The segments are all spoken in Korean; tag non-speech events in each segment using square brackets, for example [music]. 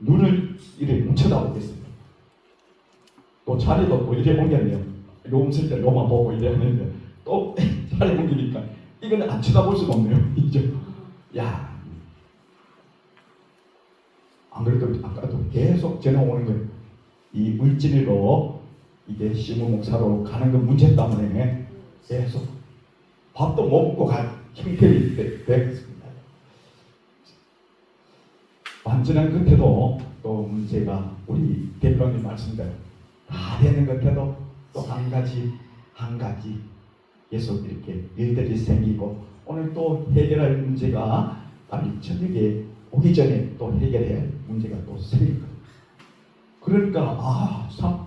눈을 이렇게 있어요. 또 자리도 또 이렇게 옮겼네요. 요쓸때 요만 보고 이래 하는데 또 [laughs] 자리 옮기니까 이거는 안 쳐다볼 수가 없네요. [laughs] 이제 야. 안 그래도 아까도 계속 전화 오는 거예요. 이 물질로 이게 시무 목사로 가는 그 문제 때문에 계속 밥도 못 먹고 갈 형편이 되- 되겠습니다. 완전한 끝에도 또 문제가 우리 대표님 말씀대로 다 되는 끝에도 또 한 가지 한 가지 계속 이렇게 일들이 생기고 오늘 또 해결할 문제가 빨리 저녁에 오기 전에 또 해결할 문제가 또 거예요. 그러니까 아 참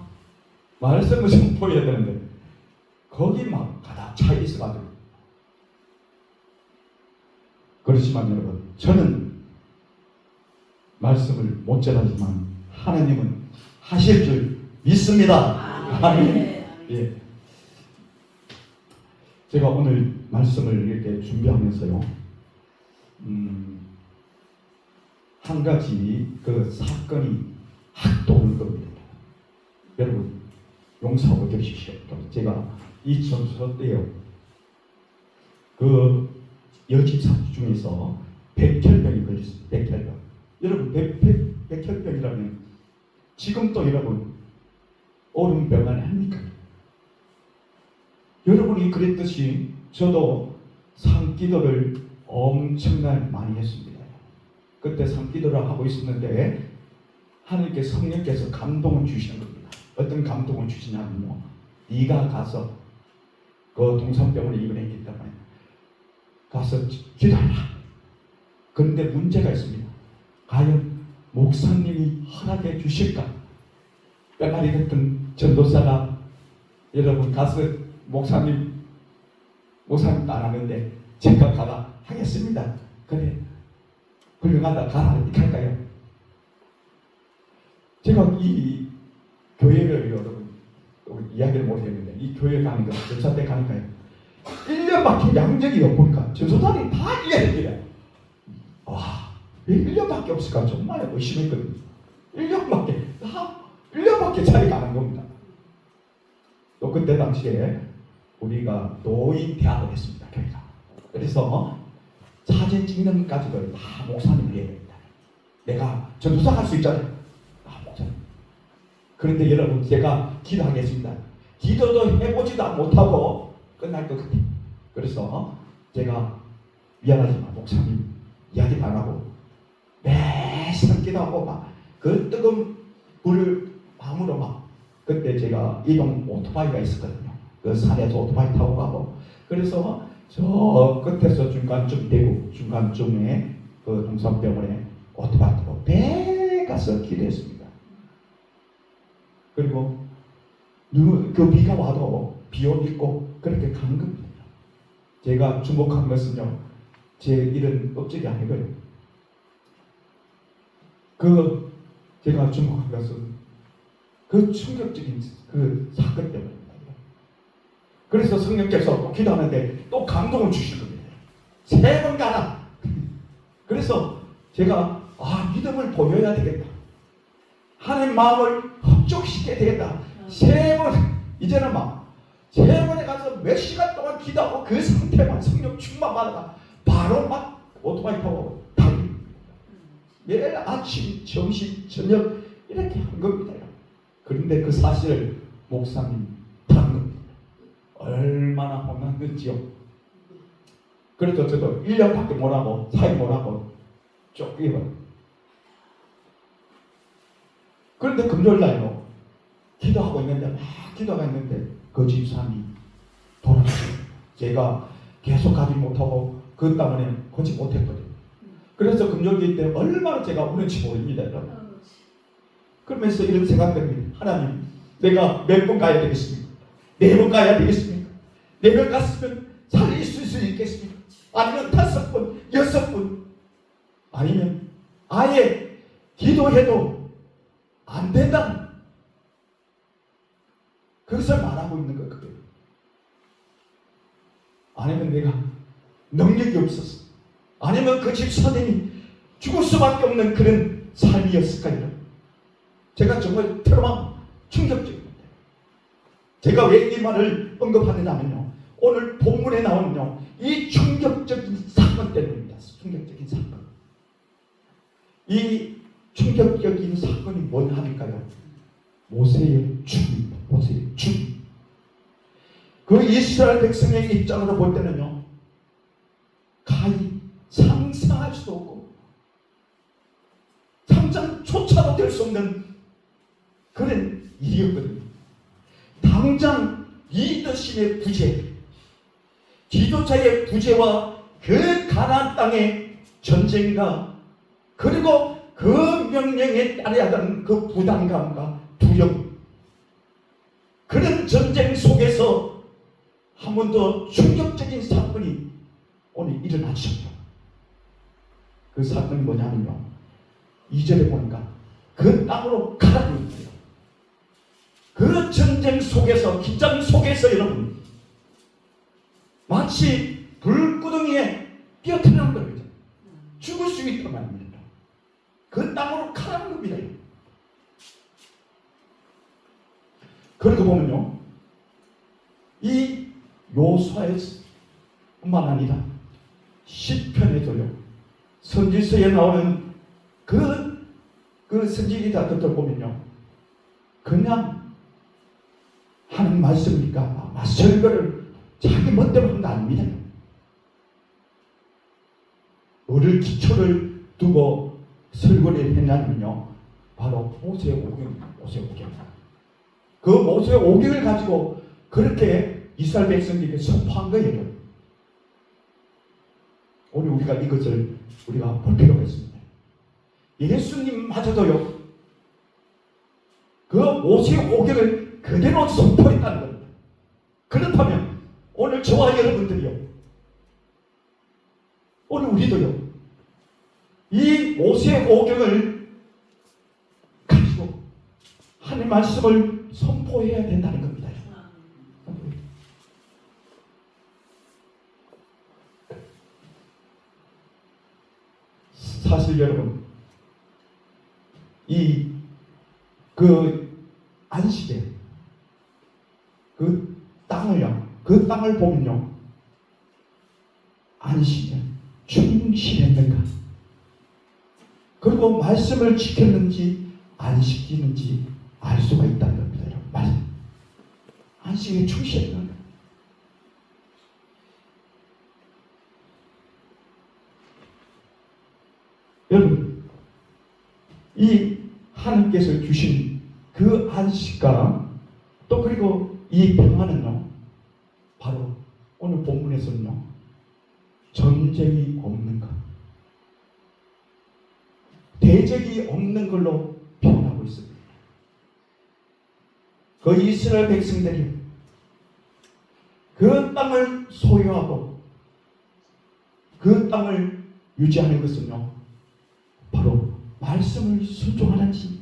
말씀을 선포해야 되는데 거기 막 가다 차 있어가지고 그렇지만 여러분 저는 말씀을 못 전하지만 하나님은 하실 줄 믿습니다. 아멘. 예. 제가 오늘 말씀을 이렇게 준비하면서요. 음, 한 가지 그 사건이 확 떠오른 겁니다. 여러분 용서하고 주십시오. 제가 이 전서 때요. 그 여집사 중에서 백혈병이 걸렸습니다. 백혈병. 여러분 백, 백, 백 혈병이라면 지금 또 여러분 오른병 아닙니까? 여러분이 그랬듯이 저도 산기도를 엄청나게 많이 했습니다. 그때 산기도를 하고 있었는데 하나님께 성령께서 감동을 주시는 겁니다. 어떤 감동을 주시냐면요. 네가 가서 그 동산병원에 입원했기 때문에 가서 기- 기도하라. 그런데 문제가 있습니다. 과연 목사님이 허락해 주실까? 뼈다리 같은 전도사가 여러분 가서 목사님 목사님 안 하는데 제가 가라 하겠습니다. 그래 훌륭하다 가라 이렇게 할까요? 제가 이 교회를 여러분 또 이야기를 못했는데 이 교회 가는 거 전사 때 가니까요 1년밖에 양적이 없으니까 전소단이 다 1년이래요 와왜 1년밖에 없을까 정말 의심했거든요 1년밖에 다 1년밖에 차이가 안 난 겁니다. 또 그때 당시에 우리가 노인 대학을 했습니다 교회가. 그래서 사진 찍는 것까지도 다 목사님이 해야 됩니다. 내가 전도사 갈수 있잖아요. 아 목사님. 그런데 여러분 제가 기도하겠습니다. 기도도 해보지도 못하고 끝날 것 같아요. 그래서 제가 미안하지만 목사님 이야기 안 하고 매시간 기도하고 막 그 뜨거운 불을 밤으로 막 그때 제가 이동 오토바이가 있었거든요. 그 산에서 오토바이 타고 가고 그래서 저 끝에서 중간쯤 되고 중간쯤에 그 동산병원에 오토바이 타고 배 가서 기도했습니다. 그리고 누- 그 비가 와도 비옷 입고 그렇게 가는 겁니다. 제가 주목한 것은요, 제 일은 업적이 아니고요. 그 제가 주목한 것은 그 충격적인 그 사건 때문입니다. 그래서 성령께서 또 기도하는데 또 감동을 주시는 겁니다. 세 번 가라. [laughs] 그래서 제가 아 믿음을 보여야 되겠다. 하나님 마음을 흡족시켜야 되겠다. 세 번 이제는 막 세 번에 가서 몇 시간 동안 기도하고 그 상태만 성령 충만 받아가 바로 막 오토바이 타고. 매일 아침, 점심, 저녁 이렇게 한 겁니다. 그런데 그 사실을 목사님 단 겁니다. 얼마나 혼났는지요. 그래서 저도 1년밖에 못하고 사회 못하고 쫓겨요. 그런데 금요일날요 기도하고 있는데 막 기도가 있는데 그 집사람이 돌아가셨어요. 제가 계속 가지 못하고 그 때문에 거치 못했거든요. 그래서 금요일 때 얼마나 제가 우는지 모릅니다. 여러분. 그러면서 이런 생각됩니다. 하나님, 내가 몇 번 가야 되겠습니까? 네 번 가야 되겠습니까? 네 번 갔으면 살릴 수 있겠습니까? 아니면 다섯 번, 여섯 번, 아니면 아예 기도해도 안 된다. 그것을 말하고 있는 것 그거예요. 아니면 내가 능력이 없었어. 아니면 그 집사님이 죽을 수밖에 없는 그런 삶이었을까요? 제가 정말 트라우마 충격적입니다. 제가 왜 이 말을 언급하느냐면요. 오늘 본문에 나오는요. 이 충격적인 사건 때문입니다. 충격적인 사건. 이 충격적인 사건이 뭔 하니까요? 모세의 죽입니다. 모세의 죽. 그 이스라엘 백성의 입장으로 볼 때는요. 조차도 될 수 없는 그런 일이었거든요. 당장 리더십의 부재, 지도자의 부재와 그 가나안 땅의 전쟁과 그리고 그 명령에 따라야 하는 그 부담감과 두려움 그런 전쟁 속에서 한 번 더 충격적인 사건이 오늘 일어났습니다. 그 사건이 뭐냐면요. 이절에 보니까 그 땅으로 가라는 거예요. 그 전쟁 속에서 긴장 속에서 여러분 마치 불구덩이에 뛰어드는 거예요. 죽을 수 있단 말입니다. 그 땅으로 가라는 겁니다. 그러고 보면요. 이 요수아에뿐만 아니라 시편에도요. 선지서에 나오는 그, 그 선지기자들 보면요. 그냥 하는 말씀이니까 설교를 자기 멋대로 하는 거 아닙니다. 뭐를 기초를 두고 설교를 했냐면요. 바로 모세의 오경입니다. 모세의 오경. 그 모세의 오경을 가지고 그렇게 이스라엘 백성들에게 선포한 거예요. 오늘 우리가 이것을 우리가 볼 필요가 있습니다. 예수님마저도요. 그 모세의 오경을 그대로 선포했다는 겁니다. 그렇다면 오늘 저와 여러분들이요. 오늘 우리도요. 이 모세의 오경을 가지고 하나님 말씀을 선포해야 된다는 겁니다. 사실 여러분 이 그 안식에 그 땅을요 그 땅을 보면요 안식에 충실했는가? 그리고 말씀을 지켰는지 안 지키는지 알 수가 있다는 겁니다 여러분. 안식에 충실했는가? 여러분, 이 하나님께서 주신 그 안식과 또 그리고 이 평안은요, 바로 오늘 본문에서는요, 전쟁이 없는 것, 대적이 없는 걸로 표현하고 있습니다. 그 이스라엘 백성들이 그 땅을 소유하고 그 땅을 유지하는 것은요, 말씀을 순종하는지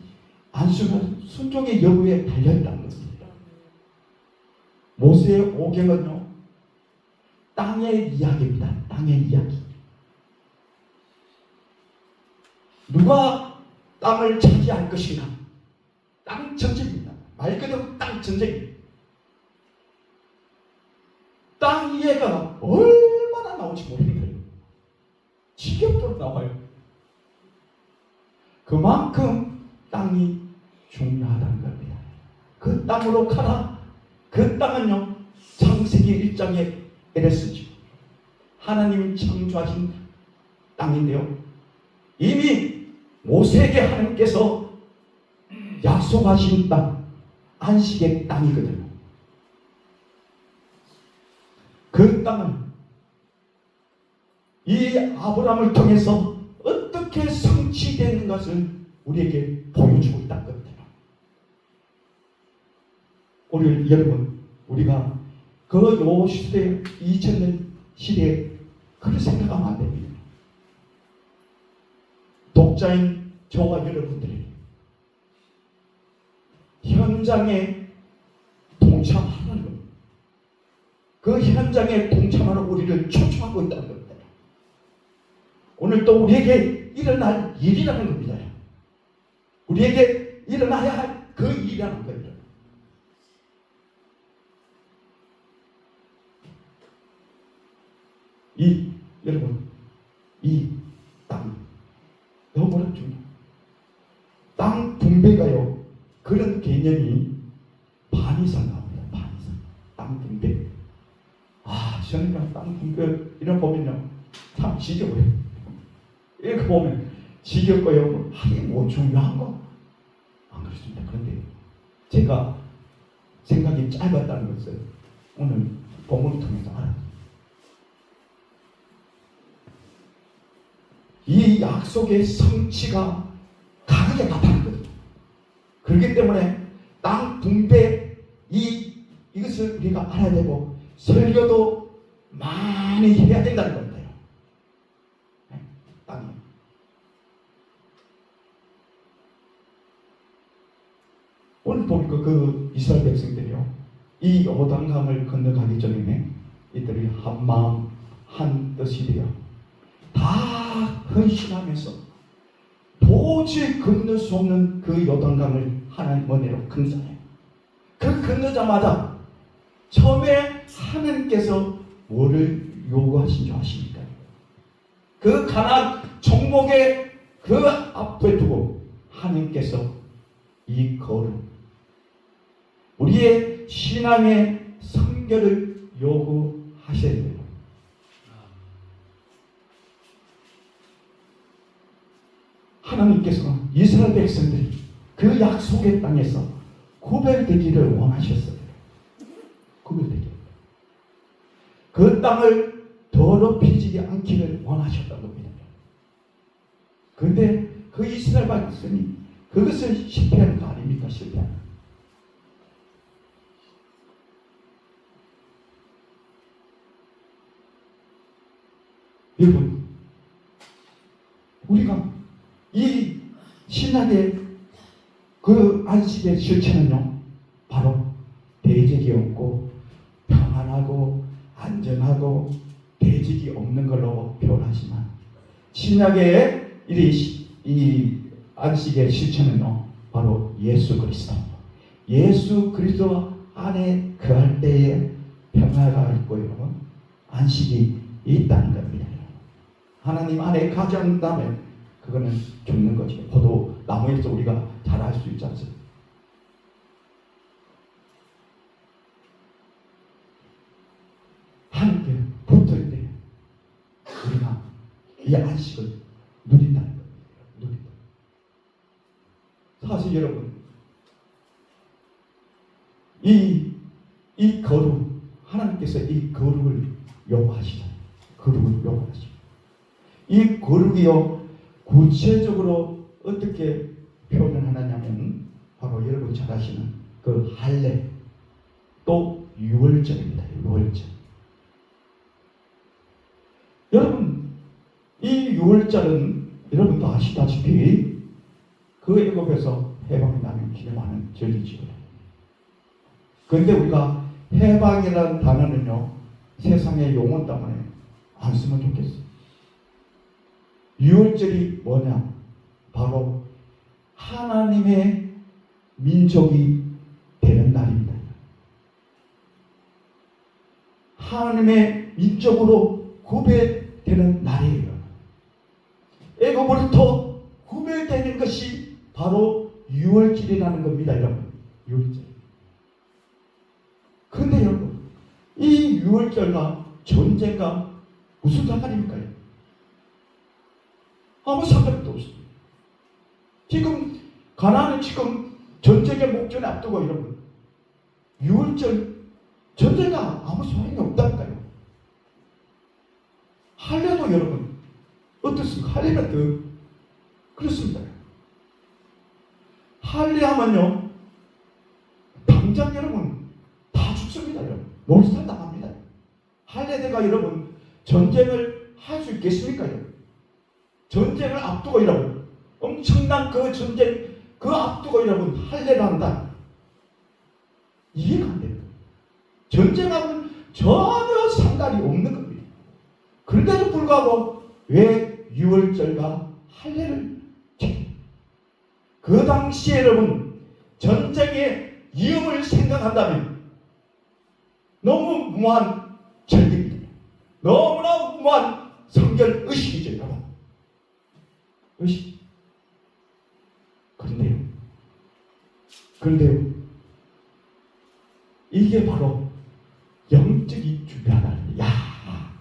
안 순종의 여부에 달려있다는 것입니다. 모세의 오경은요, 땅의 이야기입니다. 땅의 이야기. 누가 땅을 차지할 것이냐? 땅 전쟁입니다. 말 그대로 땅 전쟁. 땅 이해가 얼마나 나올지 모르겠어요. 지겹도록 나와요. 그만큼 땅이 중요하다는 겁니다. 그 땅으로 가라. 그 땅은요, 창세기 1장에 이랬으죠. 하나님이 창조하신 땅인데요. 이미 모세에게 하나님께서 약속하신 땅, 안식의 땅이거든요. 그 땅은 이 아브라함을 통해서 어떻게 성취되는 것을 우리에게 보여주고 있다는 겁니다. 오늘 여러분 우리가 그 요 시대 2000년 시대에 그렇게 생각하면 안 됩니다. 독자인 저와 여러분들이 현장에 동참하는 겁니다. 그 현장에 동참하는 우리를 초청하고 있다는 겁니다. 오늘 또 우리에게 일어날 일이라는 겁니다. 우리에게 일어나야 할 그 일이라는 거예요. 이 여러분 이땅 너무 어렵죠. 땅 분배가요 그런 개념이 반 이상 나옵니다. 반 이상 땅 분배. 아 그냥 땅 분배 이런 거 보면요 참 지겨워요. 이렇게 보면 지겹고요. 하긴 뭐 중요한 거. 안 그렇습니다. 그런데 제가 생각이 짧았다는 것을 오늘 본문을 통해서 알았어요. 이 약속의 성취가 강하게 나타난 거죠. 그렇기 때문에 땅 분배 이 이것을 우리가 알아야 되고 설교도 많이 해야 된다는 겁니다. 네? 땅이 오늘 보니까 그 이스라엘 백성들이요 이 요단강을 건너가기 전에 이들이 한 마음 한 뜻이 되어 다 헌신하면서 도저히 건널 수 없는 그 요단강을 하나님 은혜로 건너잖아요. 그 건너자마자 처음에 하나님께서 뭐를 요구하신 줄 아십니까? 그 가난 종목의 그 앞에 두고 하나님께서 이 거룩 우리의 신앙의 성결을 요구하셔야 돼요. 하나님께서 이스라엘 백성들이 그 약속의 땅에서 구별되기를 원하셨어요. 구별되기. 그 땅을 더럽히지 않기를 원하셨던 겁니다. 그런데 그 이스라엘 백성이 그것을 실패하는 거 아닙니까? 실패하 여러분, 우리가 이 신학의 그 안식의 실체는요, 바로 대적이 없고 평안하고 안전하고 대적이 없는 걸로 표현하지만 신약의 이, 이 안식의 실체는요, 바로 예수 그리스도. 예수 그리스도 안에 거할 때에 평화가 있고요, 안식이 있다는 겁니다. 하나님 안에 가지 않는다면 그거는 죽는 거지. 포도 나무에서 우리가 잘알수 있지 않습니까? 하나님께 붙을 때 우리가 이 안식을 누린다는 거예요. 누린다. 사실 여러분 이, 이 거룩 하나님께서 이 거룩을 요구하시잖아요. 거룩을 요구하시죠. 이 거룩이요 구체적으로 어떻게 표현을 하느냐면 바로 여러분 잘 아시는 그 할례 또 유월절입니다. 유월절. 여러분 이 유월절은 여러분도 아시다시피 그 애굽에서 해방이 나면 기념하는 절기지요. 그런데 우리가 해방이라는 단어는요 세상의 용어 때문에 안 쓰면 좋겠어요. 유월절이 뭐냐? 바로 하나님의 민족이 되는 날입니다. 하나님의 민족으로 구별되는 날이에요. 애굽으로부터 구별되는 것이 바로 유월절이라는 겁니다, 여러분. 유월절. 그런데 여러분, 이 유월절과 전쟁과 무슨 상관입니까? 아무 상관도 없습니다. 지금 가나안은 지금 전쟁의 목전에 앞두고 여러분 6월절 전쟁과 아무 소용이 없다니까요. 할례도 여러분 어떻습니까? 할례는 더 그렇습니다. 할례하면요 당장 여러분 다 죽습니다. 여러분 몰살 당합니다. 할례대가 여러분 전쟁을 할 수 있겠습니까? 여러분? 전쟁을 앞두고 여러분 엄청난 그 전쟁 그 앞두고 여러분 할례를 한다 이해가 안 됩니다 전쟁하고는 전혀 상관이 없는 겁니다 그런데도 불구하고 왜 6월절과 할례를? 그 당시에 여러분 전쟁의 위험을 생각한다면 너무 무한 절기입니다. 너무나 무한 성결 여러분. 의식. 그런데요. 그런데요. 이게 바로 영적인 준비하다는 거예요. 야,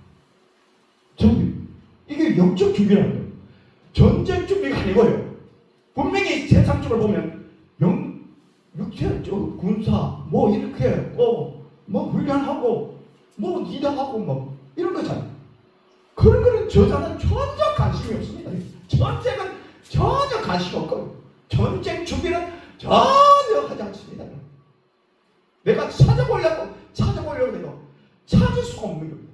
저기 이게 영적 준비라는 거예요. 전쟁 준비가 아니고요. 분명히 세상 쪽을 보면 영 육체 저 군사 뭐 이렇게 뭐, 뭐 훈련하고 뭐 리더하고 뭐 이런 거잖아요. 그런 거는 저자는 전혀 관심이 없습니다. 전쟁은 전혀 관심 없고 전쟁 준비는 전혀 하지 않습니다. 내가 찾아보려고 찾아보려고 해도 찾을 수가 없는 겁니다.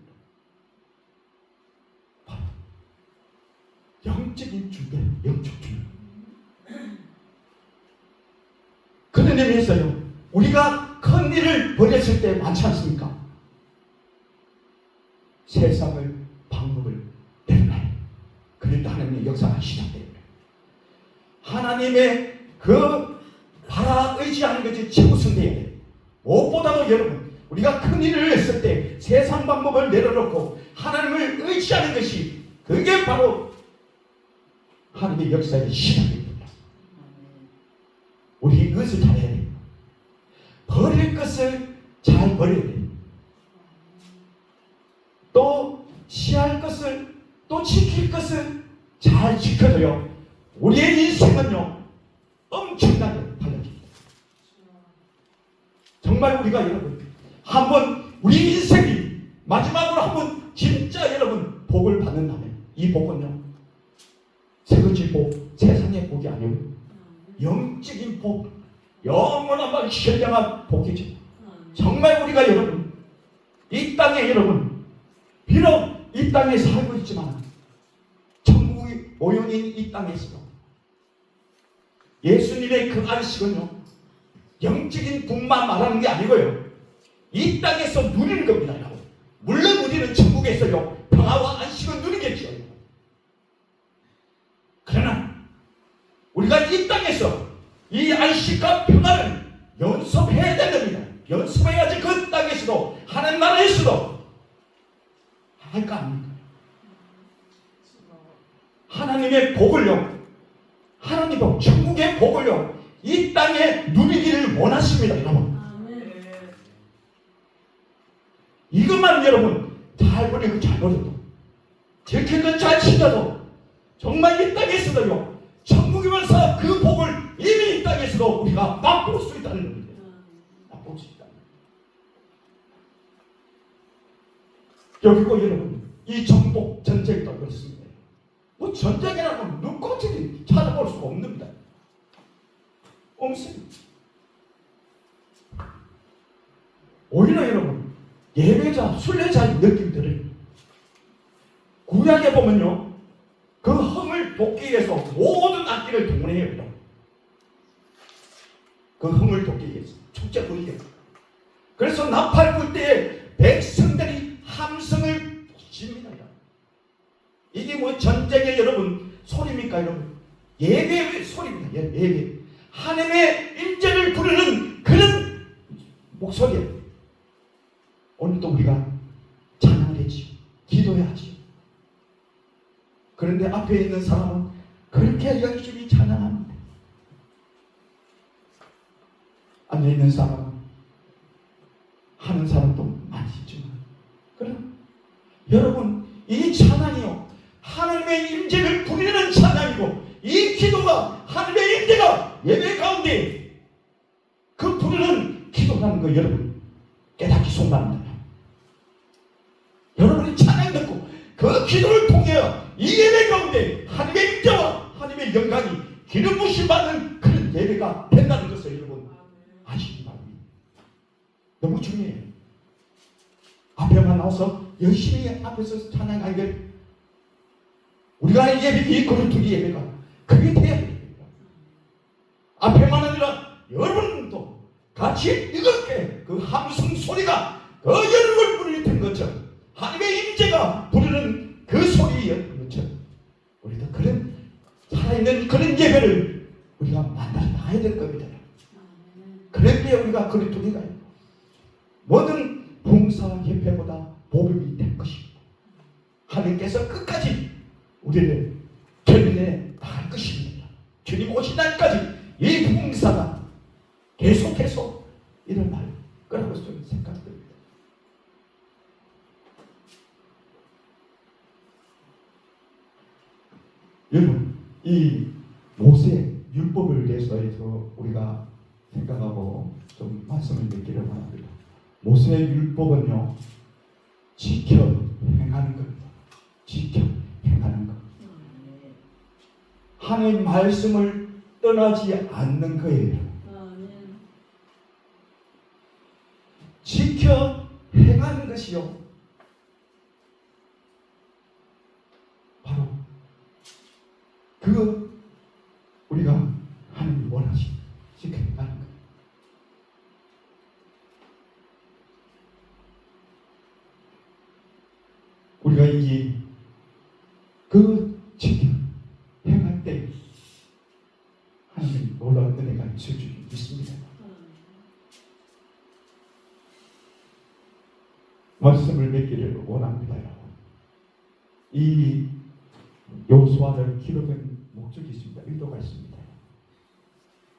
영적인 준비, 영적 준비. 그런 의미에서요. 우리가 큰 일을 벌였을 때 많지 않습니까? 세상을 역사가 시작됩니다. 하나님의 그 바라 의지하는 것이 최우선돼야 돼요. 무엇보다도 여러분 우리가 큰 일을 했을 때 세상 방법을 내려놓고 하나님을 의지하는 것이 그게 바로 하나님의 역사의 시작입니다. 우리 이것을 잘해야 돼요. 버릴 것을 잘 버려야 돼요. 또 취할 것을 또 지킬 것을 잘 지켜줘요. 우리의 인생은요 엄청나게 달라집니다. 정말 우리가 여러분 한번 우리 인생이 마지막으로 한번 진짜 여러분 복을 받는다면 이 복은요 세거지 복 세상의 복이 아니고 영적인 복 영원한 말 신령한 복이죠. 정말 우리가 여러분 이 땅에 여러분 비록 이 땅에 살고 있지만 모형인 이 땅에서도 예수님의 그 안식은요 영적인 복만 말하는 게 아니고요. 이 땅에서 누리는 겁니다 여러분. 물론 우리는 천국에서요 평화와 안식을 누리겠죠. 그러나 우리가 이 땅에서 이 안식과 평화를 연습해야 됩니다. 연습해야지 그 땅에서도 하나님 나라에서도 할거 아닙니까 하나님의 복을요. 하나님도 천국의 복을요. 이 땅에 누리기를 원하십니다 여러분. 이것만 여러분 잘 버리고 잘 버려도 지키고 잘 지켜도 정말 이 땅에서도요 천국에 와서 그 복을 이미 이 땅에서도 우리가 맛볼 수 있다는 겁니다. 맛볼 수 있다 여기고 여러분 이 정복 전쟁도 그렇습니다 뭐 전쟁이라면 눈꽃이 찾아볼 수가 없습니다 없습니다 오히려 여러분 예배자, 순례자의 느낌들을 구약에 보면요 그 흥을 돕기 위해서 모든 악기를 동원해요 여러분. 그 흥을 돕기 위해서 축제 위해서 그래서 나팔 불 때에 백성들이 함성을 여러분. 이게 뭐 전쟁의 여러분 소리입니까 여러분? 예배의 소리입니다. 예, 예배. 하나님의 임재를 부르는 그런 목소리예요 오늘도 우리가 찬양을 했지 기도해야지. 그런데 앞에 있는 사람은 그렇게 열심히 찬양하는데 앉아 있는 사람은 하는 사람도 많이 있지만 그럼 여러분 이 찬양이요 하나님의 임재를 부리는 찬양이고 이 기도가 하나님의 임재가 예배 가운데 그 부르는 기도라는 거 여러분 깨닫기 속합니다 여러분이 찬양 듣고 그 기도를 통해 이 예배 가운데 하나님의 임재와 하나님의 영광이 기름 부심 받는 그런 예배가 된다는 것을 여러분 아시기 바랍니다. 너무 중요해요. 앞에만 나와서 열심히 앞에서 찬양하는 게 우리가 예배 이 그릇두기 예배가 그게 돼야 됩니다. 앞에만 아니라 여러분도 같이 이렇게 그 함성 소리가 그 부르게 된 것처럼 하나님의 임재가 부르는 그 소리였던 것처럼 우리도 그런 살아있는 그런 예배를 우리가 만나 나야 될 겁니다. 때 우리가 그리스도인가 모든 봉사협회보다 보급이 될 것입니다. 하나님께서 끝까지 우리를 견인해 나갈 것입니다. 주님 오신 날까지 이 봉사가 계속해서 일어날 거라고 저는 생각됩니다. 여러분, 이 모세 율법을 대해서 우리가 생각하고 좀 말씀을 드리기를 원합니다. 모세 율법은요, 지켜 행하는 겁니다. 지켜 행하는 것. 하나님 말씀을 떠나지 않는 거예요. 지켜 행하는 것이요. 바로 그 말씀을 맺기를 원합니다. 이 요소화를 기록한 목적이 있습니다. 의도가 있습니다.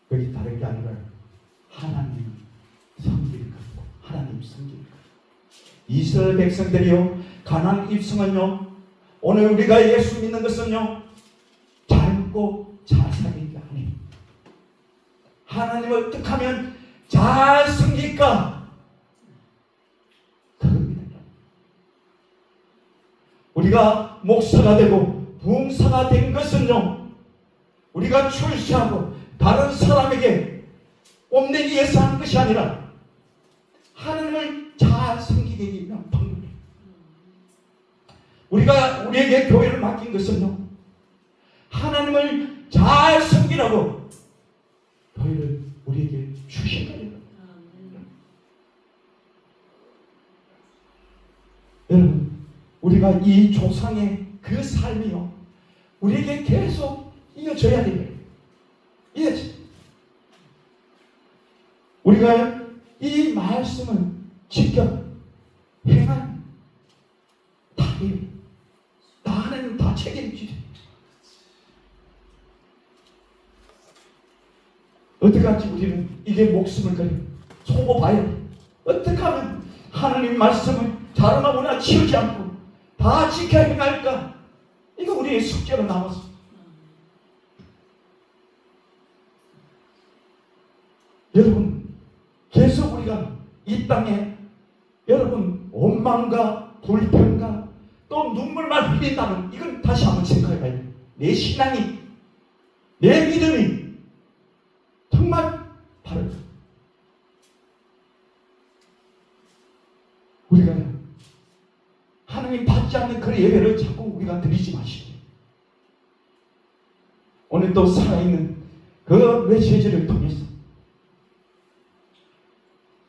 그게 다른 게 아니라 하나님 섬기는 겁니다. 하나님 섬기는 것. 이스라엘 백성들이요, 가나안 입성은요, 오늘 우리가 예수 믿는 것은요, 잘 먹고 잘 사는 게 아니에요. 하나님을 어떻게 하면 잘 섬길까? 우리가 목사가 되고 부흥사가 된 것은요, 우리가 출세하고 다른 사람에게 뽐내기 위해서 하는 것이 아니라 하나님을 잘 섬기기 위한 방법이에요. 우리가 우리에게 교회를 맡긴 것은요, 하나님을 잘 섬기라고 교회를 우리에게 주신 거예요. 여러분, 우리가 이 조상의 그 삶이요, 우리에게 계속 이어져야 돼요. 이어져. 우리가 이 말씀을 지켜 행한 다이 나는 다 책임지죠. 어떻게 우리는 이게 목숨을 걸고 소모봐야 돼. 어떻게 하면 하나님 말씀을 자르마구나 치우지 않고 다 지켜 행할까? 이거 우리의 숙제로 남았어. 여러분, 계속 우리가 이 땅에 여러분 원망과 불평과 또 눈물만 흘린다면 이건 다시 한번 생각해봐야 돼. 내 신앙이 내 믿음이 정말 바른 우리가 하나님 받지 않는 그 예배를 자꾸 우리가 드리지 마시고 오늘 또 살아있는 그 메시지를 통해서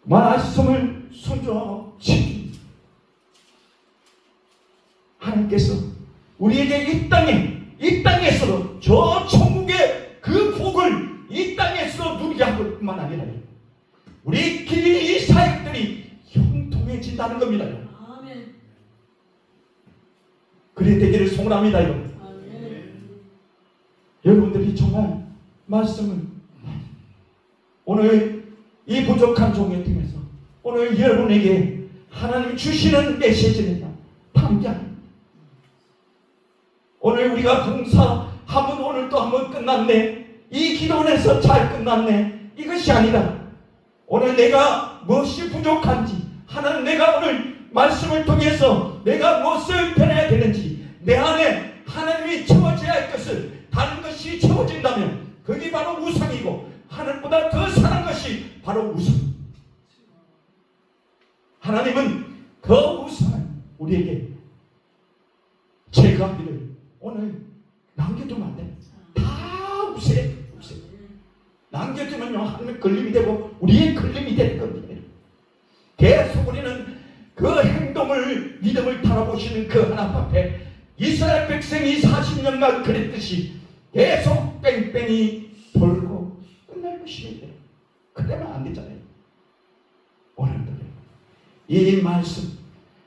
말씀을 순종하고 지키 하나님께서 우리에게 이 땅에 이 땅에서도 저 천국의 그 복을 이 땅에서 누리게 할 뿐만 아니라 우리 길이 사역들이 형통해진다는 겁니다. 그래 되기를 소원합니다. 여러분. 여러분들이 정말 말씀을 오늘 이 부족한 종의 통해서 오늘 여러분에게 하나님 주시는 메시지입니다. 당장 오늘 우리가 봉사 한번 오늘 또 한 번 끝났네. 이 기도원에서 잘 끝났네. 이것이 아니라 오늘 내가 무엇이 부족한지 하나님 내가 오늘 말씀을 통해서 내가 무엇을 변해야 되는지 내 안에 하나님이 채워져야 할 것을 다른 것이 채워진다면 그게 바로 우상이고 하나님보다 더 사는 것이 바로 우상. 하나님은 그 우상을 우리에게 제거하기를 오늘 남겨두면 안 돼. 다 없애. 없애. 남겨두면요, 하나님 걸림이 되고, 우리의 걸림이 되는 겁니다. 계속 우리는 그 행동을, 믿음을 바라보시는 그 하나님 앞에 이스라엘 백성이 40년간 그랬듯이 계속 뺑뺑이 돌고 그러면 안 되잖아요. 오늘도 이 말씀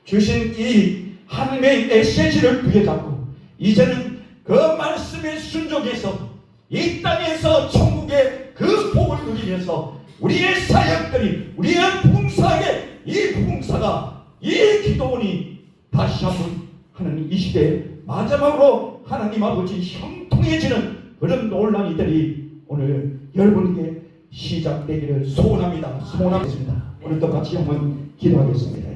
주신 이 하나님의 메시지를 부여잡고 이제는 그 말씀에 순종해서 이 땅에서 천국의 그 복을 누리면서 우리의 사역들이 우리의 봉사에 이 봉사가 이 기도원이 다시 한번 하나님 이 시대에 마지막으로 하나님 아버지 형통해지는 그런 놀란 이들이 오늘 여러분에게 시작되기를 소원합니다. 소원하겠습니다. 오늘도 같이 한번 기도하겠습니다.